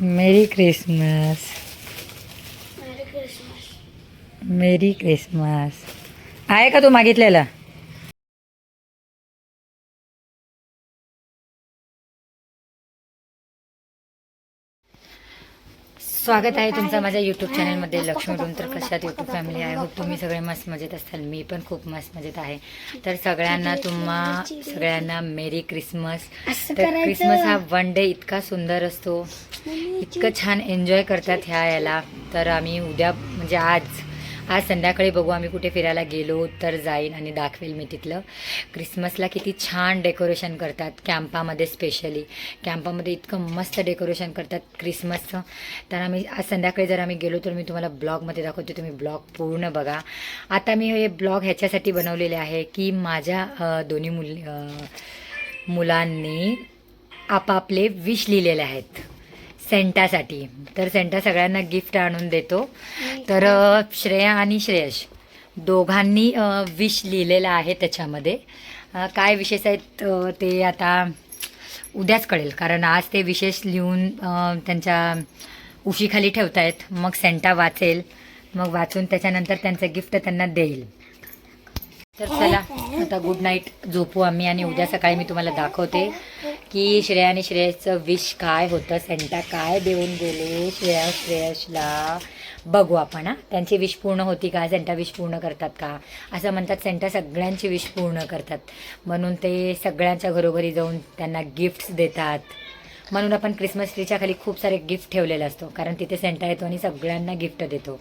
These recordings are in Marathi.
मेरी क्रिसमस मेरी क्रिसमस आहे का तू मागितलेला? स्वागत आहे तुमचं माझ्या यूट्यूब चॅनलमध्ये लक्ष्मी रूम तर कशात यूट्यूब फॅमिली आहे? होप तुम्ही सगळे मस्त मजेत असाल. मी पण खूप मस्त मजेत आहे. तर सगळ्यांना तुम्हा सगळ्यांना मेरी क्रिसमस. तर. क्रिसमस हा वन डे इतका सुंदर असतो. इतकं छान एन्जॉय करतात ह्या याला. तर आम्ही उद्या म्हणजे आज आज संध्याकाळी बघू आम्ही कुठे फिरायला गेलो तर जाईन आणि दाखवेल मी तिथलं. क्रिसमसला किती छान डेकोरेशन करतात कॅम्पामध्ये स्पेशली कॅम्पामध्ये इतकं मस्त डेकोरेशन करतात क्रिसमसचं तर आम्ही आज संध्याकाळी जर आम्ही गेलो तर मी तुम्हाला ब्लॉगमध्ये दाखवते तुम्ही ब्लॉग पूर्ण बघा. आता मी हे ब्लॉग ह्याच्यासाठी बनवलेले आहे की माझ्या दोन्ही मुल मुलांनी आपापले विश लिहिलेले आहेत. सेंटासाठी. तर सेंटा सगळ्यांना गिफ्ट आणून देतो. तर श्रेया आणि श्रेयश दोघांनी विश लिहिलेलं आहे त्याच्यामध्ये. काय विशेष आहेत ते आता उद्याच कळेल. कारण आज ते विशेष लिहून त्यांच्या उशीखाली ठेवतायत. मग सेंटा वाचेल. मग वाचून त्याच्यानंतर त्यांचं गिफ्ट त्यांना देईल. तर चला आता गुड नाईट झोपू आम्ही आणि उद्या सकाळी मी तुम्हाला दाखवते. की श्रेया आणि श्रेयसचं विश काय होतं? सेंटा काय देऊन गेले? श्रेया श्रेयसला? बघू आपण हा. त्यांची विश पूर्ण होती का? सेंटा विश पूर्ण करतात का? असं म्हणतात सेंटा सगळ्यांची विश पूर्ण करतात. म्हणून ते सगळ्यांच्या घरोघरी जाऊन त्यांना गिफ्ट्स देतात. म्हणून आपण क्रिसमस ट्रीच्या खाली खूप सारे गिफ्ट ठेवलेले असतो. कारण तिथे सेंटा येतो आणि सगळ्यांना गिफ्ट देतो.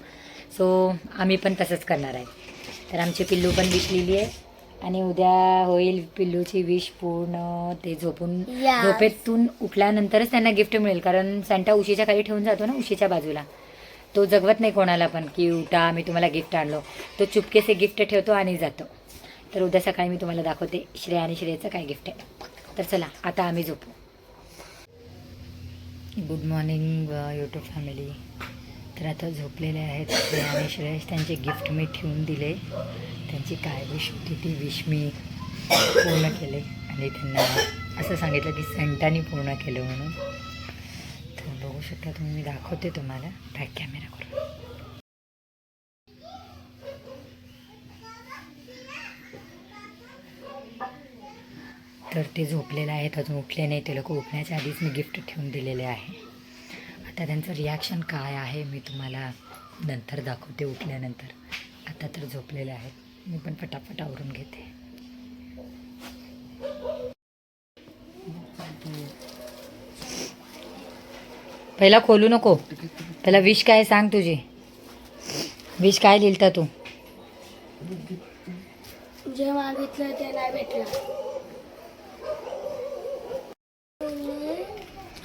सो आम्ही पण तसंच करणार आहे. तर आमची पिल्लू पण विश लिहिली आहे. आणि उद्या होईल पिल्लूची विश पूर्ण ते झोपून Yes. झोपेतून उठल्यानंतरच त्यांना गिफ्ट मिळेल कारण सांटा उशीच्या खाली ठेवून जातो ना उशीच्या बाजूला. तो जगवत नाही कोणाला पण की उठा मी तुम्हाला गिफ्ट आणलो. तो चुपकेसे गिफ्ट ठेवतो आणि जातो. तर उद्या सकाळी मी तुम्हाला दाखवते श्रेया आणि श्रेयाचं काय गिफ्ट आहे. तर चला आता आम्ही झोपू. गुड मॉर्निंग यूट्यूब फॅमिली तर आता झोपलेले आहेत. आणि श्रेयस त्यांचे गिफ्ट मी ठेवून दिले. त्यांची काय विश होती ती विश मी पूर्ण केले. आणि त्यांना असं सांगितलं की सेंटानी पूर्ण केलं म्हणून. तर बघू शकता तुम्ही मी दाखवते तुम्हाला. बॅक कॅमेरा करून तर ते झोपलेलं आहेत. अजून उठले नाही. ते लोक उठण्याच्या आधीच मी गिफ्ट ठेवून दिलेले आहे. आता त्यांचं रिॲक्शन काय आहे मी तुम्हाला नंतर दाखवते उठल्यानंतर. आता तर झोपलेले आहेत. मी पण फटाफट आवरून घेते. पहिला खोलू नको. पहिला विश काय सांग तुझी. विश काय लिहिलता तू? जे मागितलं ते नाही भेटलं.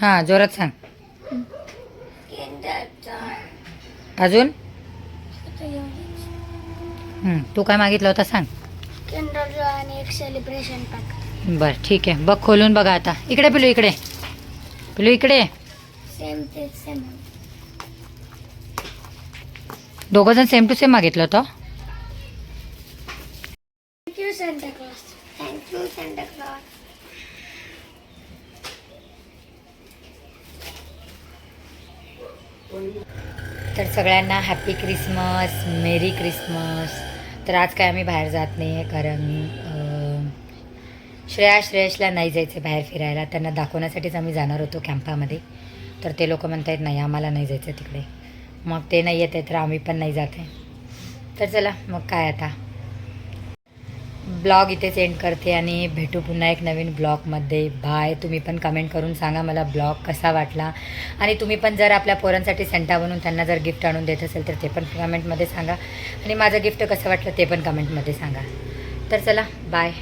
हां जोरात सांग. अजून. हं, तू काय मागितलं होतं सांग. केंद्राचा आणि एक सेलिब्रेशन पॅक बरं ठीक आहे. बघ खोलून बघा आता. इकडे पिलू इकडे. पिलू इकडे. सेम ते सेम दोघं जण सेम टू सेम मागितलं होतं. Thank you Santa Claus thank you Santa Claus तर सगळ्यांना हॅपी क्रिसमस मेरी क्रिसमस. तर आज काय आम्ही बाहेर जात नाही आहे कारण श्रेया श्रेयसला नाही जायचं बाहेर फिरायला. त्यांना दाखवण्यासाठीच आम्ही जाणार होतो कॅम्पामध्ये. तर ते लोक म्हणत आहेत नाही आम्हाला नाही जायचं तिकडे. मग ते नाही येत आहे तर आम्ही पण नाही जात आहे. तर चला मग काय आता? ब्लॉग इथेच एंड करते आणि भेटू पुन्हा एक नवीन ब्लॉगमध्ये. बाय. तुम्ही पण कमेंट करून सांगा मला ब्लॉग कसा वाटला. आणि तुम्ही पण जर आपल्या पोरांसाठी सेंटा बनवून त्यांना जर गिफ्ट आणून देत असेल तर ते पण कमेंटमध्ये सांगा. आणि माझं गिफ्ट कसं वाटलं ते पण कमेंटमध्ये सांगा. तर चला बाय